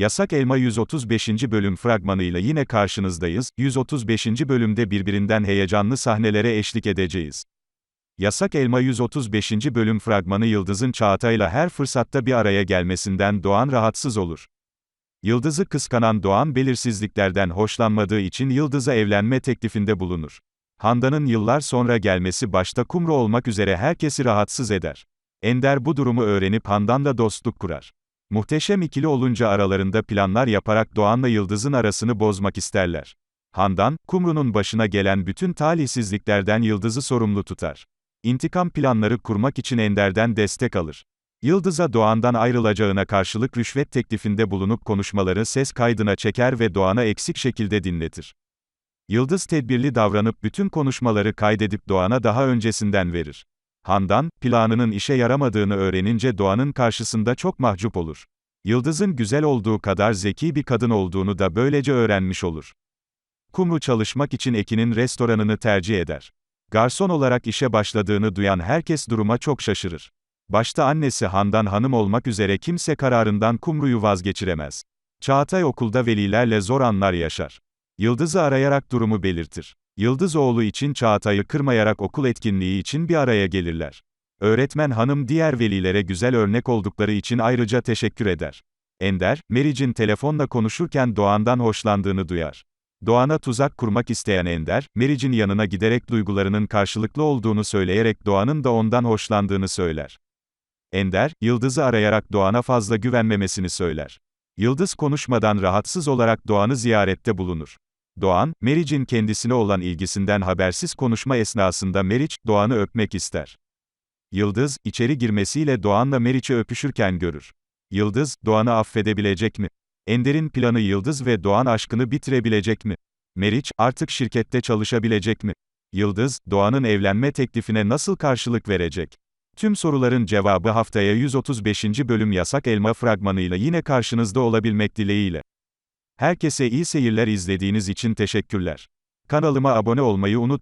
Yasak Elma 135. bölüm fragmanıyla yine karşınızdayız. 135. bölümde birbirinden heyecanlı sahnelere eşlik edeceğiz. Yasak Elma 135. bölüm fragmanı Yıldız'ın Çağatay'la her fırsatta bir araya gelmesinden Doğan rahatsız olur. Yıldız'ı kıskanan Doğan belirsizliklerden hoşlanmadığı için Yıldız'a evlenme teklifinde bulunur. Handan'ın yıllar sonra gelmesi başta Kumru olmak üzere herkesi rahatsız eder. Ender bu durumu öğrenip Handan'la dostluk kurar. Muhteşem ikili olunca aralarında planlar yaparak Doğan'la Yıldız'ın arasını bozmak isterler. Handan, Kumru'nun başına gelen bütün talihsizliklerden Yıldız'ı sorumlu tutar. İntikam planları kurmak için Ender'den destek alır. Yıldız'a Doğan'dan ayrılacağına karşılık rüşvet teklifinde bulunup konuşmaları ses kaydına çeker ve Doğan'a eksik şekilde dinletir. Yıldız tedbirli davranıp bütün konuşmaları kaydedip Doğan'a daha öncesinden verir. Handan, planının işe yaramadığını öğrenince Doğan'ın karşısında çok mahcup olur. Yıldız'ın güzel olduğu kadar zeki bir kadın olduğunu da böylece öğrenmiş olur. Kumru çalışmak için Ekin'in restoranını tercih eder. Garson olarak işe başladığını duyan herkes duruma çok şaşırır. Başta annesi Handan Hanım olmak üzere kimse kararından Kumru'yu vazgeçiremez. Çağatay okulda velilerle zor anlar yaşar. Yıldız'ı arayarak durumu belirtir. Yıldız oğlu için Çağatay'ı kırmayarak okul etkinliği için bir araya gelirler. Öğretmen hanım diğer velilere güzel örnek oldukları için ayrıca teşekkür eder. Ender, Meric'in telefonla konuşurken Doğan'dan hoşlandığını duyar. Doğan'a tuzak kurmak isteyen Ender, Meric'in yanına giderek duygularının karşılıklı olduğunu söyleyerek Doğan'ın da ondan hoşlandığını söyler. Ender, Yıldız'ı arayarak Doğan'a fazla güvenmemesini söyler. Yıldız konuşmadan rahatsız olarak Doğan'ı ziyarette bulunur. Doğan, Meriç'in kendisine olan ilgisinden habersiz konuşma esnasında Meriç, Doğan'ı öpmek ister. Yıldız, içeri girmesiyle Doğan'la Meriç'i öpüşürken görür. Yıldız, Doğan'ı affedebilecek mi? Ender'in planı Yıldız ve Doğan aşkını bitirebilecek mi? Meriç, artık şirkette çalışabilecek mi? Yıldız, Doğan'ın evlenme teklifine nasıl karşılık verecek? Tüm soruların cevabı haftaya 135. bölüm Yasak Elma fragmanıyla yine karşınızda olabilmek dileğiyle. Herkese iyi seyirler izlediğiniz için teşekkürler. Kanalıma abone olmayı unutmayın.